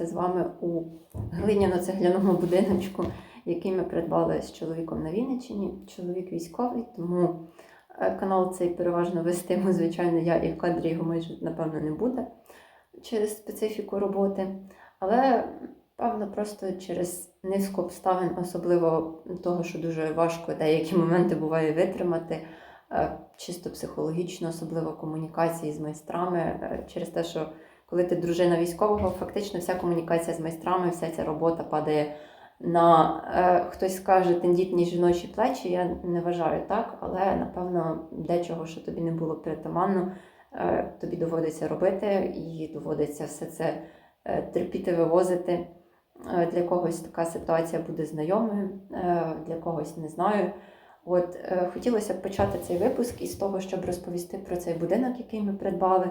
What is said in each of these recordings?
знаходимося з вами у глиняно-цегляному будиночку, який ми придбали з чоловіком на Вінниччині. Чоловік військовий, тому е, канал цей переважно вестиму, звичайно, я і в кадрі його майже напевно не буде через специфіку роботи. Але певно, просто через низку обставин, особливо того, що дуже важко деякі моменти буває витримати. е, Чисто психологічно, особливо комунікації з майстрами, е, через те, що коли ти дружина військового, фактично вся комунікація з майстрами, вся ця робота падає на е, хтось скаже тендітні жіночі плечі. Я не вважаю так, але напевно дечого, що тобі не було притаманно, е, тобі доводиться робити, і доводиться все це е, терпіти, вивозити. Е, Для когось така ситуація буде знайомою, е, для когось не знаю. От е, хотілося б почати цей випуск із того, щоб розповісти про цей будинок, який ми придбали,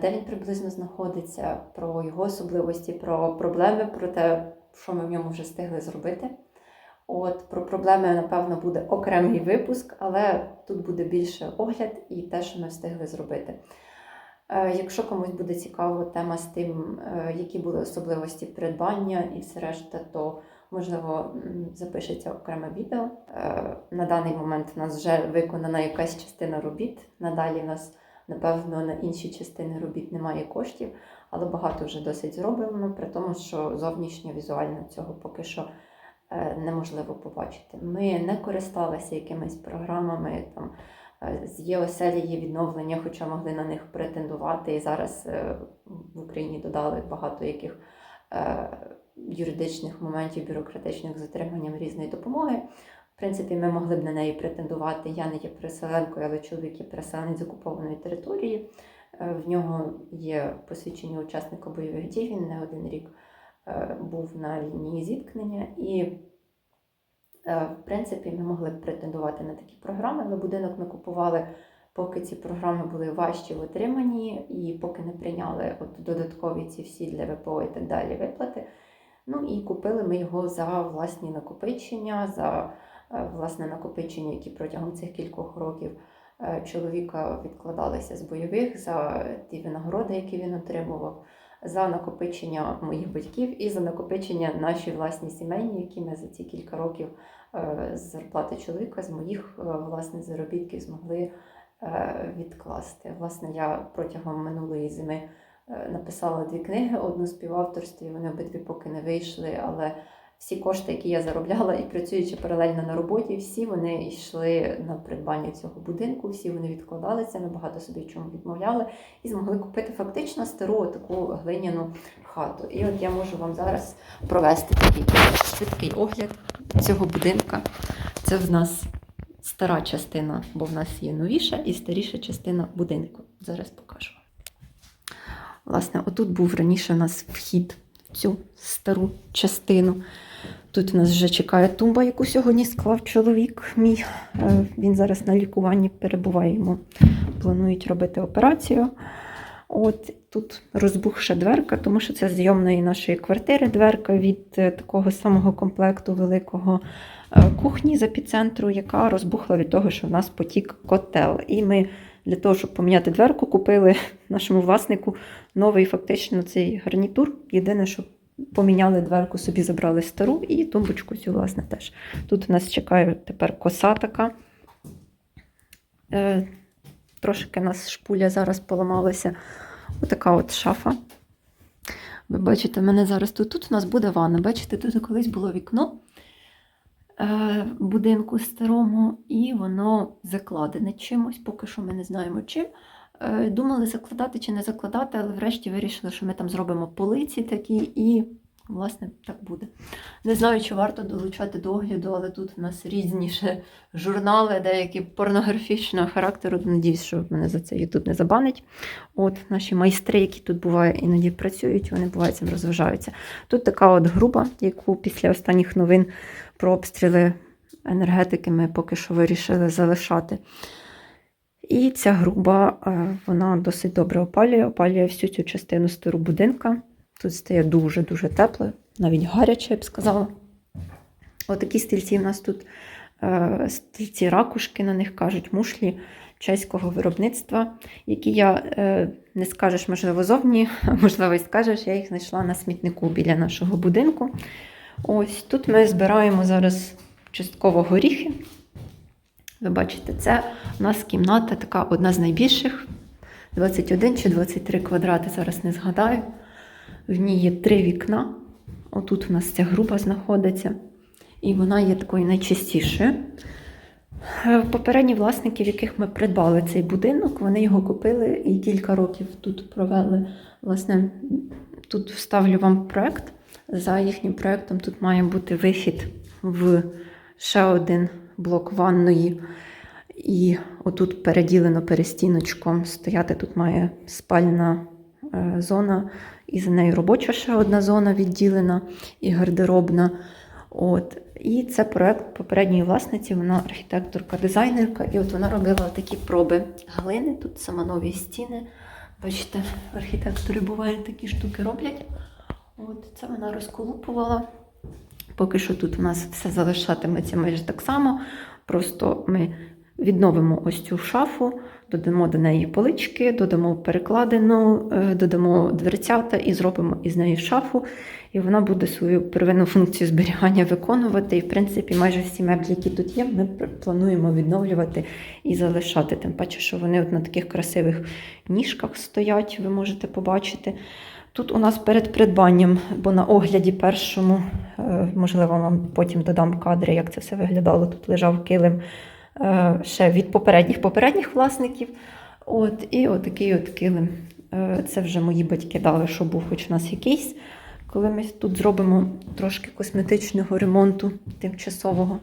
де він приблизно знаходиться, про його особливості, про проблеми, про те, що ми в ньому вже встигли зробити. От про проблеми, напевно, буде окремий випуск, але тут буде більше огляд і те, що ми встигли зробити. Е, Якщо комусь буде цікаво тема з тим, е, які були особливості придбання і все решта, то можливо запишеться окреме відео. Е, На даний момент в нас вже виконана якась частина робіт. Надалі в нас, напевно, на інші частини робіт немає коштів, але багато вже досить зроблено, при тому, що зовнішньо візуально цього поки що е, неможливо побачити. Ми не користалися якимись програмами там. е, З ЄОСЕЛі є відновлення, хоча могли на них претендувати. І зараз е, в Україні додали багато яких юридичних моментів, бюрократичних з отриманням різної допомоги. Принципі, ми могли б на неї претендувати. Я не є переселенкою, але чоловік є переселенець з окупованої території. Е, В нього є посвідчення учасника бойових дій. Він не один рік е, був на лінії зіткнення. І, е, в принципі, ми могли б претендувати на такі програми, але будинок ми купували. Поки ці програми були важчі в отриманні, і поки не прийняли от додаткові ці всі для ВПО і так далі виплати. Ну і купили ми його за власні накопичення, за власне накопичення, які протягом цих кількох років е, чоловіка відкладалися з бойових, за ті винагороди, які він отримував, за накопичення моїх батьків і за накопичення наші власні сімейні, які ми за ці кілька років е, з зарплати чоловіка, з моїх е, власне заробітків змогли е, відкласти. Власне, я протягом минулої зими е, написала дві книги, одну співавторстві, вони обидві поки не вийшли, але всі кошти, які я заробляла і працюючи паралельно на роботі, всі вони йшли на придбання цього будинку, всі вони відкладалися, ми багато собі чому відмовляли і змогли купити фактично стару таку глиняну хату. І от я можу вам зараз провести такий швидкий огляд цього будинка. Це в нас стара частина, бо в нас є новіша і старіша частина будинку. Зараз покажу. Власне, отут був раніше у нас вхід в цю стару частину. Тут у нас вже чекає тумба, яку сьогодні склав чоловік мій. Е, Він зараз на лікуванні перебуває йому. Планують робити операцію. От тут розбухша дверка, тому що це зйомної нашої квартири дверка від е, такого самого комплекту великого е, кухні з епіцентру, яка розбухла від того, що в нас потік котел. І ми для того, щоб поміняти дверку, купили нашому власнику новий фактично цей гарнітур. Єдине, що поміняли дверку, собі забрали стару і тумбочку цю, власне, теж. Тут у нас чекає тепер коса така. Е, трошки у нас шпуля зараз поламалася. Отака от шафа. Ви бачите, мене зараз тут. Тут у нас буде ванна. Бачите, тут колись було вікно е, будинку старому, і воно закладене чимось, поки що ми не знаємо чим. Е, Думали закладати чи не закладати, але врешті вирішили, що ми там зробимо полиці такі, і, власне, так буде. Не знаю, чи варто долучати до огляду, але тут у нас різніше журнали, деякі порнографічного характеру. Надіюсь, що мене за це YouTube не забанить. От наші майстри, які тут буває, іноді працюють, вони бувають цим розважаються. Тут така от груба, яку після останніх новин про обстріли енергетики ми поки що вирішили залишати. І ця груба, е, вона досить добре опалює, опалює всю цю частину стару будинка. Тут стає дуже-дуже тепло, навіть гаряче, я б сказала. Отакі стільці в нас тут, е, стільці ракушки, на них кажуть, мушлі. чеського виробництва, які я е, не скажеш, можливо, зовні, можливо, і скажеш, я їх знайшла на смітнику біля нашого будинку. Ось тут ми збираємо зараз частково горіхи. Ви бачите, це у нас кімната така одна з найбільших. 21 чи 23 квадрати, зараз не згадаю. В ній є три вікна. Отут у нас ця груба знаходиться. І вона є такою найчистішою. Е, Попередні власники, в яких ми придбали цей будинок, вони його купили і кілька років тут провели. Власне, тут вставлю вам проект. За їхнім проектом тут має бути вихід в ще один блок ванної. І отут переділено перестіночком стояти. Тут має спальна е, зона, і за нею робоча ще одна зона відділена і гардеробна. От. І це проект попередньої власниці, вона архітекторка, дизайнерка, і от вона робила такі проби глини. Тут саме нові стіни. Бачите, архітектори бувають такі штуки роблять. От це вона розколупувала. Поки що тут у нас все залишатиметься майже так само. Просто ми відновимо ось цю шафу, додамо до неї полички, додамо перекладину, е, додамо дверцята і зробимо із неї шафу. І вона буде свою первинну функцію зберігання виконувати. І, в принципі, майже всі меблі, які тут є, ми плануємо відновлювати і залишати. Тим паче, що вони от на таких красивих ніжках стоять, ви можете побачити. Тут у нас перед придбанням, бо на огляді першому, е, можливо, вам потім додам кадри, як це все виглядало. Тут лежав килим е, ще від попередніх попередніх власників. От, і отакий от килим. Е, Це вже мої батьки дали, що був хоч у нас якийсь. Коли ми тут зробимо трошки косметичного ремонту тимчасового.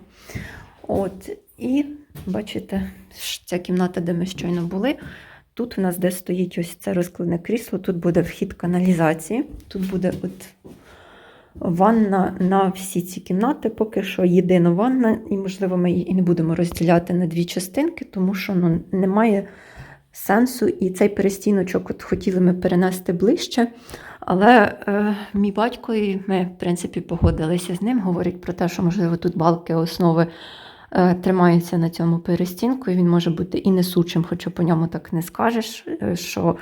От, і бачите, ця кімната, де ми щойно були. Тут в нас, де стоїть ось це розкладне крісло, тут буде вхід каналізації. Тут буде от ванна на всі ці кімнати. Поки що єдина ванна, і, можливо, ми її не будемо розділяти на дві частинки, тому що ну, немає сенсу. І цей перестіночок от хотіли ми перенести ближче. Але е, мій батько, і ми, в принципі, погодилися з ним, говорить про те, що, можливо, тут балки основи е, тримаються на цьому перестінку, і він може бути і несучим, хоча по ньому так не скажеш, е, що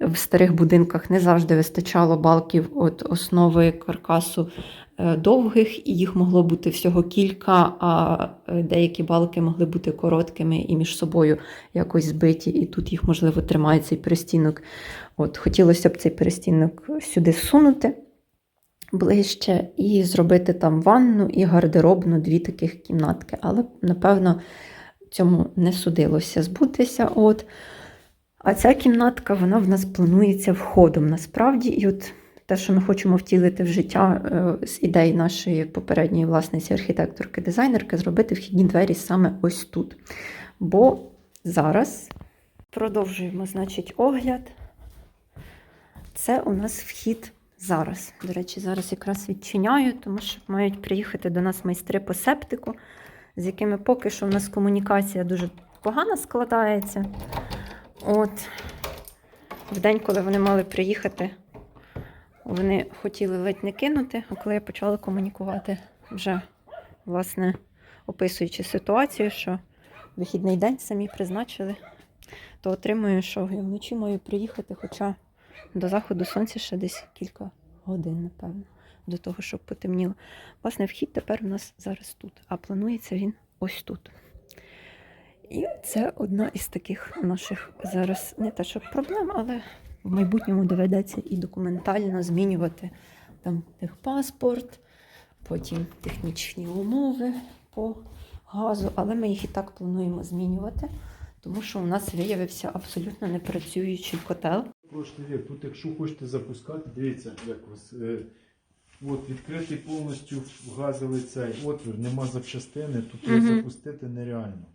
в старих будинках не завжди вистачало балків от основи каркасу е, довгих, і їх могло бути всього кілька, а деякі балки могли бути короткими і між собою якось збиті, і тут їх, можливо, тримає цей перестінок. От, хотілося б цей перестінок сюди сунути ближче і зробити там ванну і гардеробну, дві таких кімнатки. Але, напевно, цьому не судилося збутися. От. А ця кімнатка, вона в нас планується входом насправді. І от те, що ми хочемо втілити в життя е, з ідей нашої попередньої власниці, архітекторки, дизайнерки, зробити вхідні двері саме ось тут. Бо зараз продовжуємо, значить, огляд. Це у нас вхід зараз. До речі, зараз якраз відчиняю, тому що мають приїхати до нас майстри по септику, з якими поки що у нас комунікація дуже погано складається. От, в день, коли вони мали приїхати, вони хотіли ледь не кинути, а коли я почала комунікувати, вже, власне, описуючи ситуацію, що вихідний день самі призначили, то отримую, що я вночі маю приїхати, хоча до заходу сонця ще десь кілька годин, напевно, до того, щоб потемніло. Власне, вхід тепер у нас зараз тут, а планується він ось тут. І це одна із таких наших зараз не те, що проблем, але в майбутньому доведеться і документально змінювати там техпаспорт, потім технічні умови по газу, але ми їх і так плануємо змінювати, тому що у нас виявився абсолютно непрацюючий котел. Прошлий вік. Тут, якщо хочете запускати, дивіться, як вас. Е, от, відкритий повністю газовий цей отвір, нема запчастини, тут його запустити нереально.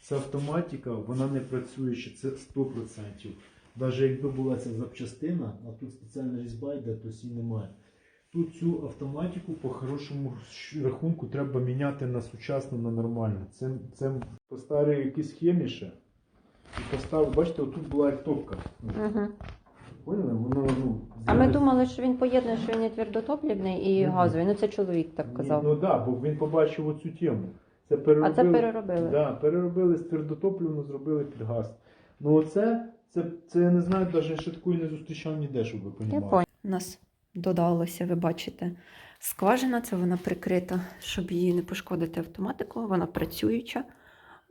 Це автоматика, вона не працююча, це 100%. Навіть якби була ця запчастина, а тут спеціальна різьба йде, то її немає. Тут цю автоматику по хорошому рахунку треба міняти на сучасну, на нормальну. Це, це по старій якійсь схемі ще. І поставив, бачите, отут була як топка. Угу. Поняли? Воно, ну, А ми зараз- думали, що він поєднує, що він є твердотоплівний і Мгм. газовий. Ну це чоловік так казав. Ну так, да, бо він побачив оцю тему. Це А це переробили. Да, переробили з твердотопливну, зробили під газ. Ну оце, це, це я не знаю, навіть ще такої не зустрічав ніде, щоб ви Я поняла. У нас додалося, ви бачите, скважина, це вона прикрита, щоб її не пошкодити автоматику, вона працююча.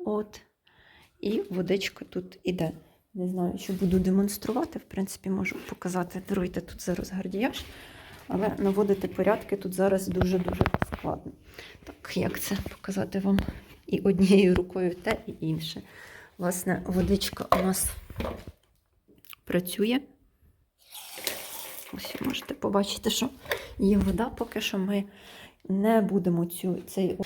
От. І водичка тут іде. Не знаю, що буду демонструвати. В принципі, можу показати. Даруйте тут зараз гардіяж. Але наводити порядки тут зараз дуже-дуже складно. Так, як це показати вам і однією рукою те, і інше. Власне, водичка у нас працює. Ось можете побачити, що є вода. Поки що ми не будемо цю, цей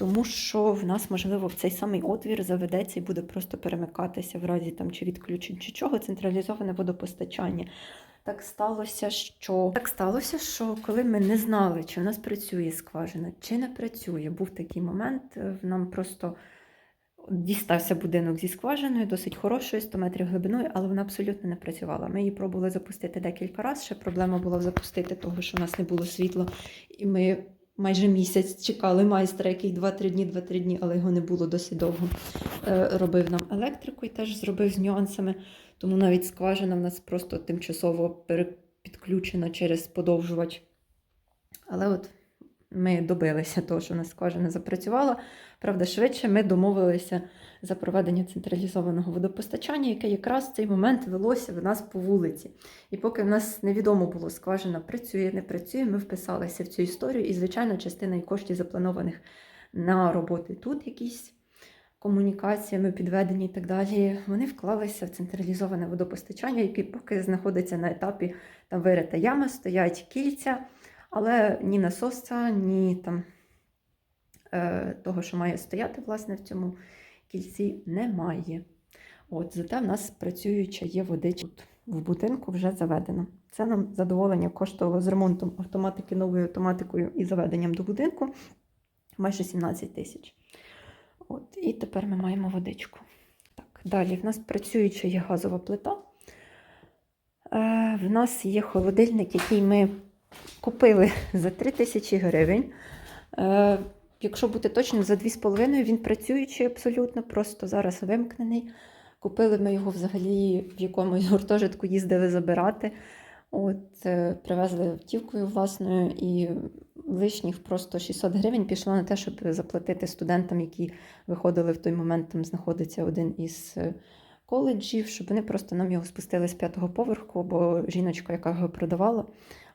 тому що в нас, можливо, в цей самий отвір заведеться і буде просто перемикатися в разі там чи відключень, чи чого централізоване водопостачання. Так сталося, що так сталося, що коли ми не знали, чи в нас працює скважина, чи не працює, був такий момент. е, Нам просто дістався будинок зі скважиною, досить хорошою, 100 метрів глибиною, але вона абсолютно не працювала. Ми її пробували запустити декілька разів. Ще проблема була запустити того, що в нас не було світла, і ми. Майже місяць чекали майстра, який 2-3 дні, 2-3 дні, але його не було досить довго. Е, робив нам електрику і теж зробив з нюансами. Тому навіть скважина в нас просто тимчасово підключена через подовжувач. Але от ми добилися того, що у нас скважина запрацювала. Правда, швидше ми домовилися за проведення централізованого водопостачання, яке якраз в цей момент велося в нас по вулиці. І поки в нас невідомо було, скважина працює, не працює, ми вписалися в цю історію. І, звичайно, частина і коштів запланованих на роботи тут якісь комунікаціями, підведені і так далі, вони вклалися в централізоване водопостачання, яке поки знаходиться на етапі там вирита яма, стоять кільця, але ні насоса, ні там того, що має стояти власне в цьому кільці, немає. От, зате в нас працююча є водичка тут в будинку вже заведено. Це нам задоволення коштувало з ремонтом автоматики, новою автоматикою і заведенням до будинку майже 17 тисяч. От, і тепер ми маємо водичку. Так, далі в нас працююча є газова плита. Е, в нас є холодильник, який ми купили за 3 тисячі гривень. Е, якщо бути точним, за 2,5 він працюючий абсолютно, просто зараз вимкнений. Купили ми його взагалі в якомусь гуртожитку, їздили забирати. От, е, привезли автівкою власною, і лишніх просто 600 гривень пішло на те, щоб заплатити студентам, які виходили в той момент, там знаходиться один із е, коледжів, щоб вони просто нам його спустили з п'ятого поверху, бо жіночка, яка його продавала,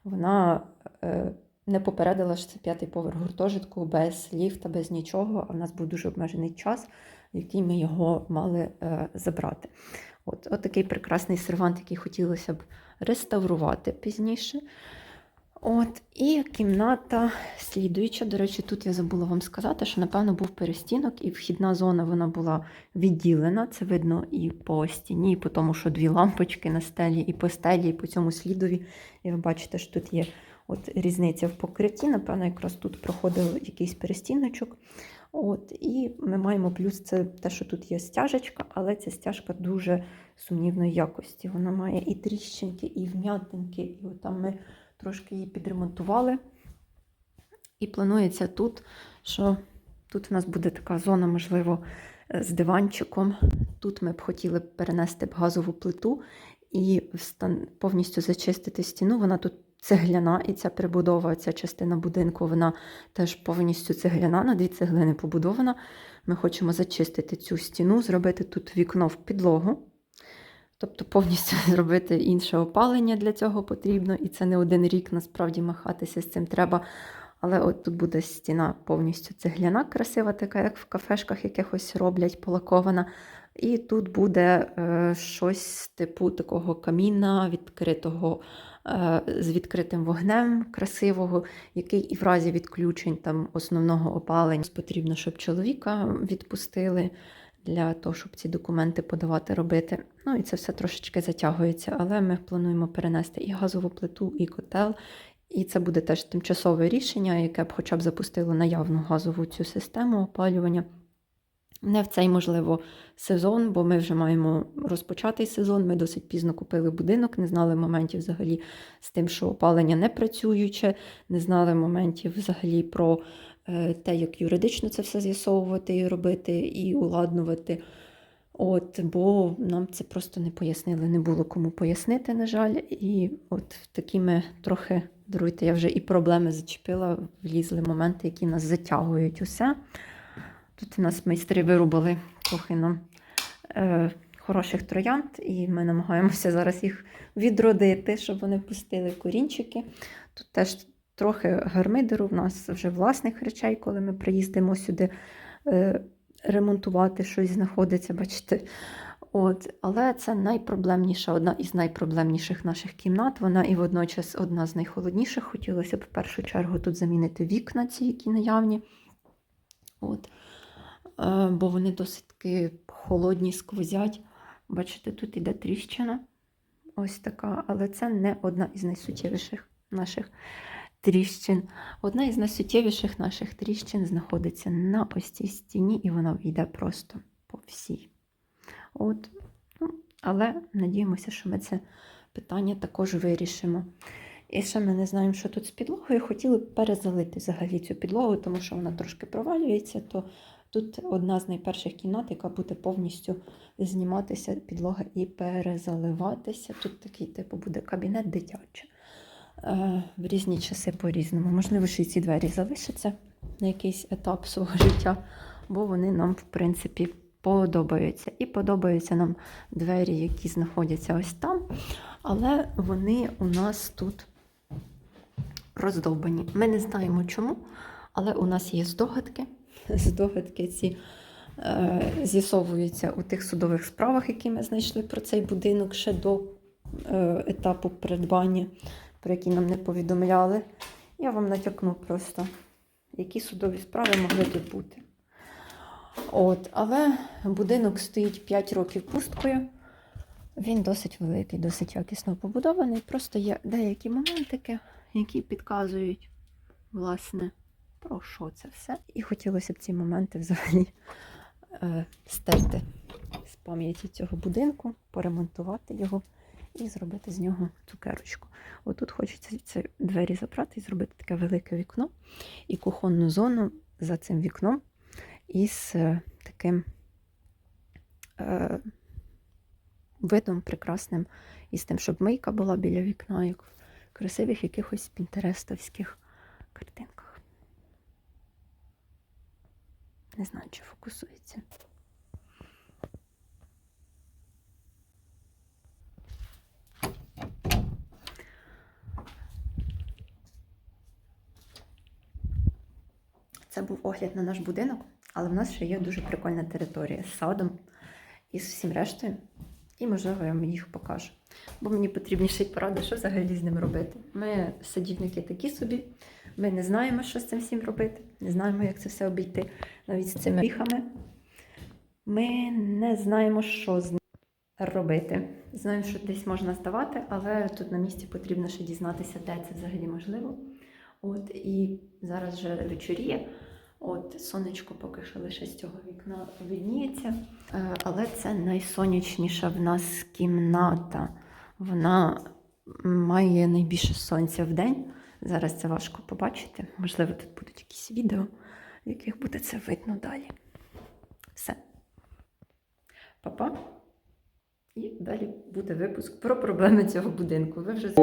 вона е, не попередила, що це п'ятий поверх гуртожитку без ліфта, без нічого. А в нас був дуже обмежений час, в який ми його мали е, забрати. От, от такий прекрасний сервант, який хотілося б реставрувати пізніше. От, і кімната слідуюча. До речі, тут я забула вам сказати, що, напевно, був перестінок, і вхідна зона вона була відділена. Це видно і по стіні, і по тому, що дві лампочки на стелі, і по стелі, і по цьому слідові. І ви бачите, що тут є от різниця в покритті. Напевно, якраз тут проходив якийсь перестіночок. От, і ми маємо плюс це те, що тут є стяжечка, але ця стяжка дуже сумнівної якості. Вона має і тріщинки, і вм'ятинки, і от там ми трошки її підремонтували. І планується тут, що тут у нас буде така зона, можливо, е, з диванчиком. Тут ми б хотіли перенести б газову плиту і повністю зачистити стіну. Вона тут цегляна, і ця прибудова, ця частина будинку, вона теж повністю цегляна, на дві цеглини побудована. Ми хочемо зачистити цю стіну, зробити тут вікно в підлогу. Тобто повністю зробити інше опалення для цього потрібно, і це не один рік насправді махатися з цим треба. Але от тут буде стіна повністю цегляна, красива, така, як в кафешках якихось роблять, полакована. І тут буде е, щось типу такого каміна, відкритого, з відкритим вогнем, красивого, який і в разі відключень там, основного опалення потрібно, щоб чоловіка відпустили для того, щоб ці документи подавати, робити. Ну і це все трошечки затягується, але ми плануємо перенести і газову плиту, і котел. І це буде теж тимчасове рішення, яке б хоча б запустило наявну газову цю систему опалювання. Не в цей, можливо, сезон, бо ми вже маємо розпочатий сезон. Ми досить пізно купили будинок, не знали моментів взагалі з тим, що опалення не працююче, не знали моментів взагалі про е, те, як юридично це все з'ясовувати і робити, і уладнувати. От, бо нам це просто не пояснили, не було кому пояснити, на жаль. І от такими трохи, даруйте, я вже і проблеми зачепила, влізли моменти, які нас затягують усе. Тут у нас майстри вирубали трохи е, хороших троянд, і ми намагаємося зараз їх відродити, щоб вони пустили корінчики. Тут теж трохи гармидеру в нас вже власних речей, коли ми приїздимо сюди е, ремонтувати щось знаходиться, бачите. От, але це найпроблемніша, одна із найпроблемніших наших кімнат. Вона і водночас одна з найхолодніших. Хотілося б в першу чергу тут замінити вікна, ці, які наявні. От. Е, бо вони досить холодні, сквозять. Бачите, тут іде тріщина. Ось така, але це не одна із найсуттєвіших наших тріщин. Одна із найсуттєвіших наших тріщин знаходиться на ось цій стіні, і вона йде просто по всій. От. Ну, але надіємося, що ми це питання також вирішимо. І ще ми не знаємо, що тут з підлогою. Хотіли б перезалити взагалі цю підлогу, тому що вона трошки провалюється. То тут одна з найперших кімнат, яка буде повністю зніматися підлога і перезаливатися. Тут такий типу буде кабінет дитячий. Е, в різні часи по-різному. Можливо, що і ці двері залишаться на якийсь етап свого життя, бо вони нам, в принципі, подобаються. І подобаються нам двері, які знаходяться ось там, але вони у нас тут роздовбані. Ми не знаємо чому, але у нас є здогадки. Здогадки ці е, з'ясовуються у тих судових справах, які ми знайшли про цей будинок ще до е, етапу придбання про які нам не повідомляли. Я вам натякну просто, які судові справи могли тут бути. От, але будинок стоїть 5 років пусткою. Він досить великий, досить якісно побудований. Просто є деякі моментики, які підказують, власне, про що це все. І хотілося б ці моменти взагалі е, стерти з пам'яті цього будинку, поремонтувати його і зробити з нього цукерочку. Отут хочеться ці двері забрати і зробити таке велике вікно і кухонну зону за цим вікном із е, таким е, видом прекрасним, із тим, щоб мийка була біля вікна, як в красивих якихось пінтерестовських картинках. Не знаю, чи фокусується. Це був огляд на наш будинок, але в нас ще є дуже прикольна територія з садом і з всім рештою. І, можливо, я вам їх покажу. Бо мені потрібні й поради, що взагалі з ним робити. Ми садівники такі собі, ми не знаємо, що з цим всім робити, не знаємо, як це все обійти навіть з цими ріхами. Ми не знаємо, що з ним робити. Знаємо, що десь можна здавати, але тут на місці потрібно ще дізнатися, де це взагалі можливо. От і зараз вже вечоріє. От сонечко поки що лише з цього вікна видніється. Е, Але це найсонячніша в нас кімната. Вона має найбільше сонця в день. Зараз це важко побачити. Можливо, тут будуть якісь відео, в яких буде це видно далі. Все. Па-па. І далі буде випуск про проблеми цього будинку. Ви вже